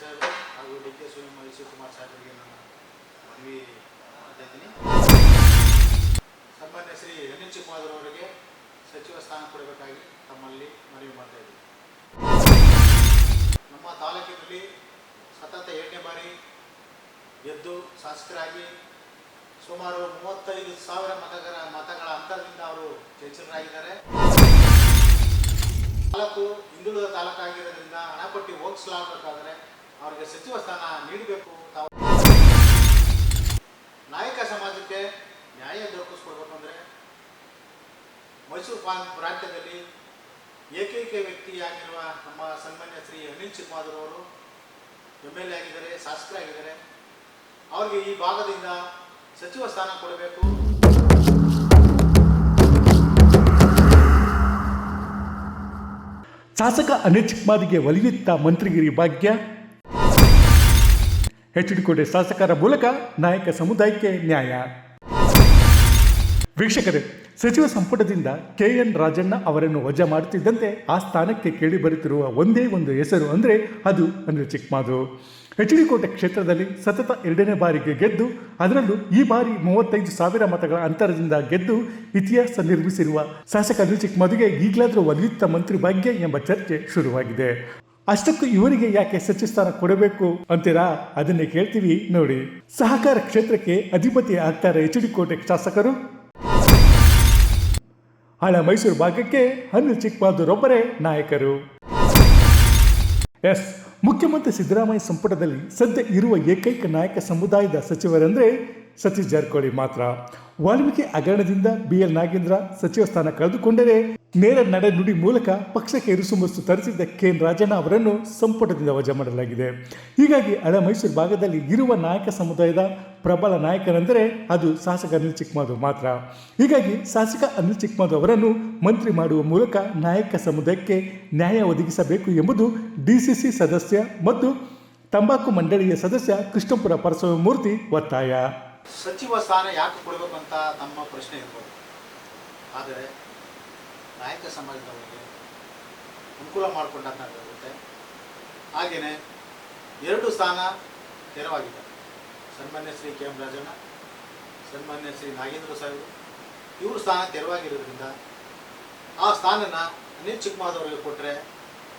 ಸಾಹೇಬರು ಹಾಗೂ D K Shivakumar Shivakumar ಸಾಹೇಬರಿಗೆ ನಾನು ಮನವಿ ಮಾಡ್ತಾ ಇದ್ದೀನಿ. ಸನ್ಮಾನ್ಯ ಶ್ರೀ ಅನಿಲ್ ಚಿಕ್ಕಮಾದೂರ್ ಅವರಿಗೆ ಸಚಿವ ಸ್ಥಾನ ಕೊಡಬೇಕಾಗಿ ತಮ್ಮಲ್ಲಿ ಮನವಿ ಮಾಡ್ತಾ ಇದ್ದೀನಿ. ನಮ್ಮ ತಾಲೂಕಿನಲ್ಲಿ ಸತತ ಎರಡನೇ ಬಾರಿ ಗೆದ್ದು ಶಾಸಕರಾಗಿ ಸುಮಾರು ಮೂವತ್ತೈದು ಸಾವಿರ ಮತಗಳ ಮತಗಳ ಅಂತರದಿಂದ ಅವರು ಜಯಿಸರಾಗಿದ್ದಾರೆ ತಾಲೂಕು ಹಿಂದುಳಿದ ತಾಲೂಕಾಗಿರೋದ್ರಿಂದ ಹಣಪಟ್ಟಿ ಹೋಗಿಸಲಾಗಬೇಕಾದ್ರೆ ಅವರಿಗೆ ಸಚಿವ ಸ್ಥಾನ ನೀಡಬೇಕು ತಾವು. ನಾಯಕ ಸಮಾಜಕ್ಕೆ ನ್ಯಾಯ ದೊರಕಿಸ್ಕೊಡ್ಬೇಕು ಅಂದರೆ ಮೈಸೂರು ಪ್ರಾಂತ್ಯದಲ್ಲಿ ಏಕೈಕ ವ್ಯಕ್ತಿಯಾಗಿರುವ ನಮ್ಮ ಸನ್ಮಾನ್ಯ ಶ್ರೀ ಅನಿಲ್ ಚಿಕ್ಕಮಾದೂರ್ ಅವರು ಎಂ ಎಲ್ ಎ ಆಗಿದ್ದಾರೆ, ಶಾಸಕರಾಗಿದ್ದಾರೆ. ಅವರಿಗೆ ಈ ಭಾಗದಿಂದ ಸಚಿವ ಸ್ಥಾನ ಕೊಡಬೇಕು. ಶಾಸಕ ಅನಿಲ್ ಚಿಕ್ಮಾದಿಗೆ ಒಲಿಯುತ್ತಾ ಮಂತ್ರಿಗಿರಿ ಭಾಗ್ಯ. ಎಚ್ ಡಿ ಕೋಟೆ ಶಾಸಕರ ಮೂಲಕ ನಾಯಕ ಸಮುದಾಯಕ್ಕೆ ನ್ಯಾಯ. ವೀಕ್ಷಕರೇ, ಸಚಿವ ಸಂಪುಟದಿಂದ ಕೆ ಎನ್ ರಾಜಣ್ಣ ಅವರನ್ನು ವಜಾ ಮಾಡುತ್ತಿದ್ದಂತೆ ಆ ಸ್ಥಾನಕ್ಕೆ ಕೇಳಿ ಬರುತ್ತಿರುವ ಒಂದೇ ಒಂದು ಹೆಸರು ಅಂದರೆ ಅದು ಅನಿಲ್ ಚಿಕ್ಮಾದು. ಕೋಟೆ ಕ್ಷೇತ್ರದಲ್ಲಿ ಸತತ ಎರಡನೇ ಬಾರಿಗೆ ಗೆದ್ದು, ಅದರಲ್ಲೂ ಈ ಬಾರಿ ಮೂವತ್ತೈದು ಸಾವಿರ ಮತಗಳ ಅಂತರದಿಂದ ಗೆದ್ದು ಇತಿಹಾಸ ನಿರ್ಮಿಸಿರುವ ಶಾಸಕ ಅನಿಲ್ ಚಿಕ್ಮಾದುಗೆ ಈಗಲಾದರೂ ಒಲಿಯುತ್ತ ಮಂತ್ರಿ ಭಾಗ್ಯ ಎಂಬ ಚರ್ಚೆ ಶುರುವಾಗಿದೆ. ಅಷ್ಟಕ್ಕೂ ಇವರಿಗೆ ಯಾಕೆ ಸಚಿವ ಸ್ಥಾನ ಕೊಡಬೇಕು ಅಂತೀರಾ? ಅದನ್ನೇ ಕೇಳ್ತೀವಿ ನೋಡಿ. ಸಹಕಾರ ಕ್ಷೇತ್ರಕ್ಕೆ ಅಧಿಪತಿ ಆಗ್ತಾರೆ ಎಚ್ ಡಿ ಕೋಟೆ ಶಾಸಕರು. ಹಳ ಮೈಸೂರು ಭಾಗಕ್ಕೆ ಅನಿಲ್ ಚಿಕ್ಕಬಾದೂರೊಬ್ಬರೇ ನಾಯಕರು. ಎಸ್, ಮುಖ್ಯಮಂತ್ರಿ ಸಿದ್ದರಾಮಯ್ಯ ಸಂಪುಟದಲ್ಲಿ ಸದ್ಯ ಇರುವ ಏಕೈಕ ನಾಯಕ ಸಮುದಾಯದ ಸಚಿವರೆಂದರೆ ಸತೀಶ್ ಜಾರಕಿಹೊಳಿ ಮಾತ್ರ. ವಾಲ್ಮೀಕಿ ಹಗರಣದಿಂದ ಬಿ ಎಲ್ ನಾಗೇಂದ್ರ ಸಚಿವ ಸ್ಥಾನ ಕಳೆದುಕೊಂಡರೆ ನೇರ ನಡೆನುಡಿ ಮೂಲಕ ಪಕ್ಷಕ್ಕೆ ಇರುಸುಮುರುಸು ತರಿಸಿದ್ದ ಕೆ ಎನ್ ರಾಜಣ್ಣ ಅವರನ್ನು ಸಂಪುಟದಿಂದ ವಜಾ ಮಾಡಲಾಗಿದೆ. ಹೀಗಾಗಿ ಹಳೆ ಮೈಸೂರು ಭಾಗದಲ್ಲಿ ಇರುವ ನಾಯಕ ಸಮುದಾಯದ ಪ್ರಬಲ ನಾಯಕನೆಂದರೆ ಅದು ಶಾಸಕ ಅನಿಲ್ ಚಿಕ್ಕಮಾದು ಮಾತ್ರ. ಹೀಗಾಗಿ ಶಾಸಕ ಅನಿಲ್ ಚಿಕ್ಕಮಾದು ಅವರನ್ನು ಮಂತ್ರಿ ಮಾಡುವ ಮೂಲಕ ನಾಯಕ ಸಮುದಾಯಕ್ಕೆ ನ್ಯಾಯ ಒದಗಿಸಬೇಕು ಎಂಬುದು ಡಿಸಿಸಿ ಸದಸ್ಯ ಮತ್ತು ತಂಬಾಕು ಮಂಡಳಿಯ ಸದಸ್ಯ ಕೃಷ್ಣಪುರ ಪರಶುಮೂರ್ತಿ ಒತ್ತಾಯ. ಸಚಿವ ಸ್ಥಾನ ಯಾಕೆ ಕೊಡಬೇಕು ಅಂತ ತಮ್ಮ ಪ್ರಶ್ನೆ ಇರ್ಬೋದು. ಆದರೆ ನಾಯಕ ಸಮಾಜದವರಿಗೆ ಅನುಕೂಲ ಮಾಡಿಕೊಂಡಂತಾಗುತ್ತೆ ಹಾಗೆಯೇ ಎರಡು ಸ್ಥಾನ ತೆರವಾಗಿದೆ. ಸನ್ಮಾನ್ಯ ಶ್ರೀ ಕೆ ಎಂ ರಾಜಣ್ಣ, ಸನ್ಮಾನ್ಯ ಶ್ರೀ ನಾಗೇಂದ್ರ ಸಾಹೇಬರು ಇವರು ಸ್ಥಾನ ತೆರವಾಗಿರೋದ್ರಿಂದ ಆ ಸ್ಥಾನನ ಅನಿಲ್ ಚಿಕ್ಕಮಾದವರಿಗೆ ಕೊಟ್ಟರೆ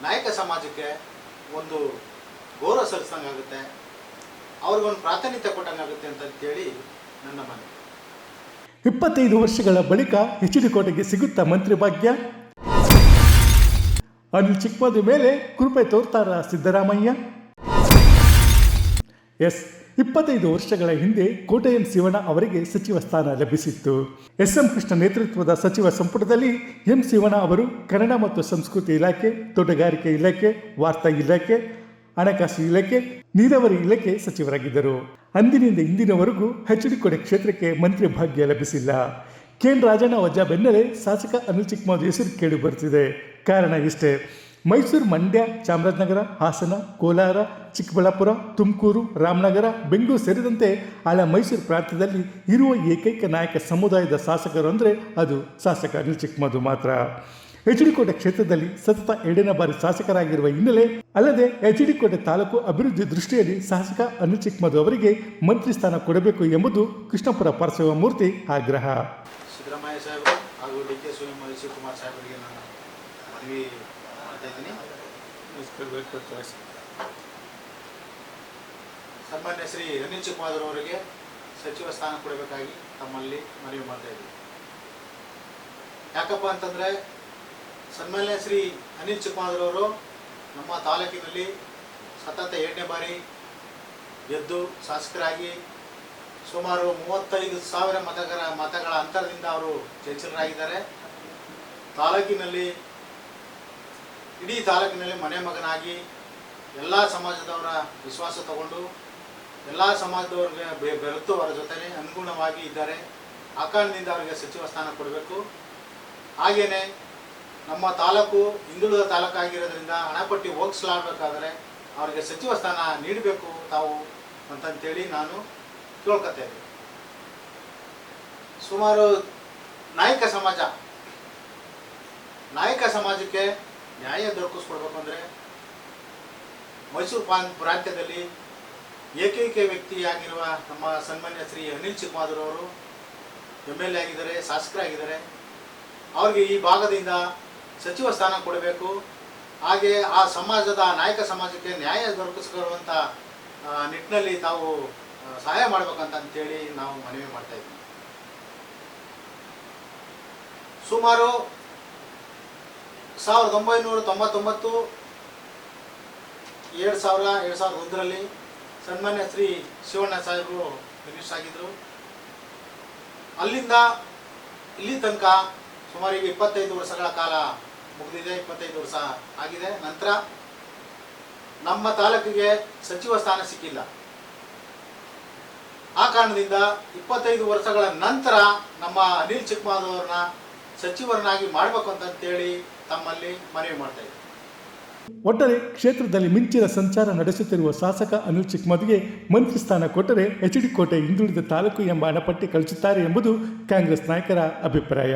ನಾಯಕ ಸಮಾಜಕ್ಕೆ ಒಂದು ಗೌರವ ಸಲ್ಲಿಸ್ದಂಗಾಗುತ್ತೆ. ಅವ್ರಿಗೊಂದು ಪ್ರಾತಿನಿಧ್ಯ ಕೊಟ್ಟಂಗಾಗುತ್ತೆ ಅಂತಂತೇಳಿ ನನ್ನ ಮನೆ ಇಪ್ಪತ್ತೈದು ವರ್ಷಗಳ ಬಳಿಕ ಎಚ್ ಕೋಟೆಗೆ ಸಿಗುತ್ತಾ ಮಂತ್ರಿ ಭಾಗ್ಯ? ಅನಿಲ್ ಚಿಕ್ಕಮದು ಮೇಲೆ ಕೃಪೆ ತೋರ್ತಾರ ಸಿದ್ದರಾಮಯ್ಯ? ಎಸ್, ಇಪ್ಪತ್ತೈದು ವರ್ಷಗಳ ಹಿಂದೆ ಕೋಟೆಎಂ ಶಿವಣ್ಣ ಅವರಿಗೆ ಸಚಿವ ಸ್ಥಾನ ಲಭಿಸಿತ್ತು. ಎಸ್ ಎಂ ಕೃಷ್ಣ ನೇತೃತ್ವದ ಸಚಿವ ಸಂಪುಟದಲ್ಲಿ ಎಂ ಶಿವಣ್ಣ ಅವರು ಕನ್ನಡ ಮತ್ತು ಸಂಸ್ಕೃತಿ ಇಲಾಖೆ, ತೋಟಗಾರಿಕೆ ಇಲಾಖೆ, ವಾರ್ತಾ ಇಲಾಖೆ ಹಣಕಾಸು ಇಲಾಖೆ, ನೀರಾವರಿ ಇಲಾಖೆ ಸಚಿವರಾಗಿದ್ದರು. ಅಂದಿನಿಂದ ಇಂದಿನವರೆಗೂ ಎಚ್ ಡಿ ಕೊಡೆ ಕ್ಷೇತ್ರಕ್ಕೆ ಮಂತ್ರಿ ಭಾಗ್ಯ ಲಭಿಸಿಲ್ಲ. ಕೆನ್ ರಾಜಣ್ಣ ವಜಾ ಬೆನ್ನಲ್ಲೇ ಶಾಸಕ ಅನಿಲ್ ಚಿಕ್ಕಮಾದು ಹೆಸರು ಕೇಳಿ ಬರ್ತಿದೆ ಕಾರಣ ಇಷ್ಟೇ. ಮೈಸೂರು ಮಂಡ್ಯ, ಚಾಮರಾಜನಗರ, ಹಾಸನ, ಕೋಲಾರ, ಚಿಕ್ಕಬಳ್ಳಾಪುರ, ತುಮಕೂರು, ರಾಮನಗರ, ಬೆಂಗಳೂರು ಸೇರಿದಂತೆ ಆಳ ಮೈಸೂರು ಪ್ರಾಂತ್ಯದಲ್ಲಿ ಇರುವ ಏಕೈಕ ನಾಯಕ ಸಮುದಾಯದ ಶಾಸಕರು ಅಂದರೆ ಅದು ಶಾಸಕ ಅನಿಲ್ ಚಿಕ್ಕಮದು ಮಾತ್ರ. ಎಚ್ ಡಿ ಕೋಟೆ ಕ್ಷೇತ್ರದಲ್ಲಿ ಸತತ ಎರಡನೇ ಬಾರಿ ಶಾಸಕರಾಗಿರುವ ಹಿನ್ನೆಲೆ ಅಲ್ಲದೆ ಎಚ್ ಡಿ ಕೋಟೆ ತಾಲೂಕು ಅಭಿವೃದ್ಧಿ ದೃಷ್ಟಿಯಲ್ಲಿ ಶಾಸಕ ಅನಿಲ್ ಚಿಕ್ಕಮದು ಅವರಿಗೆ ಮಂತ್ರಿ ಸ್ಥಾನ ಕೊಡಬೇಕು ಎಂಬುದು ಕೃಷ್ಣಪುರ ಪರಶಿವಮೂರ್ತಿ ಆಗ್ರಹ. ಸಿದ್ದರಾಮಯ್ಯ ಸಾಹೇಬರು ಹಾಗೂ ಡಿ ಕೆ ಶಿವಕುಮಾರ್ ಸಾಹೇಬರಿಗೆ ನಾನು ಸನ್ಮಾನ್ಯ ಶ್ರೀ ಅನಿಲ್ ಚಿಕ್ಕಮಾದೂರ್ ಅವರಿಗೆ ಸಚಿವ ಸ್ಥಾನ ಕೊಡಬೇಕಾಗಿ ತಮ್ಮಲ್ಲಿ ಮನವಿ ಮಾಡ್ತಾ ಇದ್ದೀನಿ. ಯಾಕಪ್ಪ ಅಂತಂದರೆ ಸನ್ಮಾನ್ಯ ಶ್ರೀ ಅನಿಲ್ ಚಿಕ್ಕಮಾದ್ರವರು ನಮ್ಮ ತಾಲೂಕಿನಲ್ಲಿ ಸತತ ಎರಡನೇ ಬಾರಿ ಗೆದ್ದು ಶಾಸಕರಾಗಿ ಸುಮಾರು ಮೂವತ್ತೈದು ಸಾವಿರ ಮತಗಳ ಮತಗಳ ಅಂತರದಿಂದ ಅವರು ಜಯಿಸರಾಗಿದ್ದಾರೆ ತಾಲೂಕಿನಲ್ಲಿ, ಇಡೀ ತಾಲೂಕಿನಲ್ಲಿ ಮನೆ ಮಗನಾಗಿ ಎಲ್ಲ ಸಮಾಜದವರ ವಿಶ್ವಾಸ ತಗೊಂಡು ಎಲ್ಲ ಸಮಾಜದವ್ರಿಗೆ ಬೆ- ಬೆರೆತು ಅವರ ಜೊತೆ ಅನುಗುಣವಾಗಿ ಇದ್ದಾರೆ. ಆ ಕಾರಣದಿಂದ ಅವರಿಗೆ ಸಚಿವ ಸ್ಥಾನ ಕೊಡಬೇಕು. ಹಾಗೆಯೇ ನಮ್ಮ ತಾಲೂಕು ಹಿಂದುಳಿದ ತಾಲೂಕಾಗಿರೋದ್ರಿಂದ ಹಣಪಟ್ಟಿ ಹೋಗಿಸ್ಲಾಡ್ಬೇಕಾದ್ರೆ ಅವರಿಗೆ ಸಚಿವ ಸ್ಥಾನ ನೀಡಬೇಕು ತಾವು ಅಂತಂತೇಳಿ ನಾನು ಕೇಳ್ಕೊತೇನೆ ಸುಮಾರು ನಾಯಕ ಸಮಾಜ, ನಾಯಕ ಸಮಾಜಕ್ಕೆ ನ್ಯಾಯ ದೊರಕಿಸ್ಕೊಡ್ಬೇಕು ಅಂದರೆ ಮೈಸೂರು ಪಾನ್ ಪ್ರಾಂತ್ಯದಲ್ಲಿ ಏಕೈಕ ವ್ಯಕ್ತಿಯಾಗಿರುವ ನಮ್ಮ ಸನ್ಮಾನ್ಯ ಶ್ರೀ ಅನಿಲ್ ಚಿಕ್ಕಮಾದೂರವರು ಎಂ ಎಲ್ ಎ ಆಗಿದ್ದಾರೆ, ಶಾಸಕರಾಗಿದ್ದಾರೆ. ಅವ್ರಿಗೆ ಈ ಭಾಗದಿಂದ ಸಚಿವ ಸ್ಥಾನ ಕೊಡಬೇಕು. ಹಾಗೆ ಆ ಸಮಾಜದ ನಾಯಕ ಸಮಾಜಕ್ಕೆ ನ್ಯಾಯ ದೊರಕಿಸಿಕೊಳ್ಳುವಂಥ ನಿಟ್ಟಿನಲ್ಲಿ ತಾವು ಸಹಾಯ ಮಾಡ್ಬೇಕಂತ ಅಂತೇಳಿ ನಾವು ಮನವಿ ಮಾಡ್ತಾ ಇದ್ದೀವಿ. ಸುಮಾರು ಸಾವಿರದ ಒಂಬೈನೂರ ತೊಂಬತ್ತೊಂಬತ್ತು, ಎರಡು ಸಾವಿರ, ಎರಡು ಸಾವಿರದ ಒಂದರಲ್ಲಿ ಸನ್ಮಾನ್ಯ ಶ್ರೀ ಶಿವಣ್ಣ ಸಾಹೇಬರು ಮಿನಿಸ್ಟರ್ ಆಗಿದ್ದರು ಅಲ್ಲಿಂದ, ಇಲ್ಲಿ ತನಕ ಸುಮಾರು ಈಗ ಇಪ್ಪತ್ತೈದು ವರ್ಷಗಳ ಕಾಲ ಮುಗಿದಿದೆ, ಇಪ್ಪತ್ತೈದು ವರ್ಷ ಆಗಿದೆ. ನಂತರ ನಮ್ಮ ತಾಲೂಕಿಗೆ ಸಚಿವ ಸ್ಥಾನ ಸಿಕ್ಕಿಲ್ಲ. ಆ ಕಾರಣದಿಂದ ಇಪ್ಪತ್ತೈದು ವರ್ಷಗಳ ನಂತರ ನಮ್ಮ ಅನಿಲ್ ಚಿಕ್ಕಮಾಧವ್ರನ್ನ ಸಚಿವರನ್ನಾಗಿ ಮಾಡಬೇಕು ಅಂತಂತೇಳಿ ತಮ್ಮಲ್ಲಿ ಮನವಿ ಮಾಡ್ತಾ ಇದ್ದೀವಿ ಒಟ್ಟಾರೆ ಕ್ಷೇತ್ರದಲ್ಲಿ ಮಿಂಚಿನ ಸಂಚಾರ ನಡೆಸುತ್ತಿರುವ ಶಾಸಕ ಅನಿಲ್ ಚಿಕ್ಮದಿಗೆ ಮಂತ್ರಿ ಸ್ಥಾನ ಕೊಟ್ಟರೆ ಎಚ್ ಡಿ ಕೋಟೆ ಹಿಂದುಳಿದ ತಾಲೂಕು ಎಂಬ ಅಣಪಟ್ಟಿ ಕಳಿಸುತ್ತಾರೆ ಎಂಬುದು ಕಾಂಗ್ರೆಸ್ ನಾಯಕರ ಅಭಿಪ್ರಾಯ.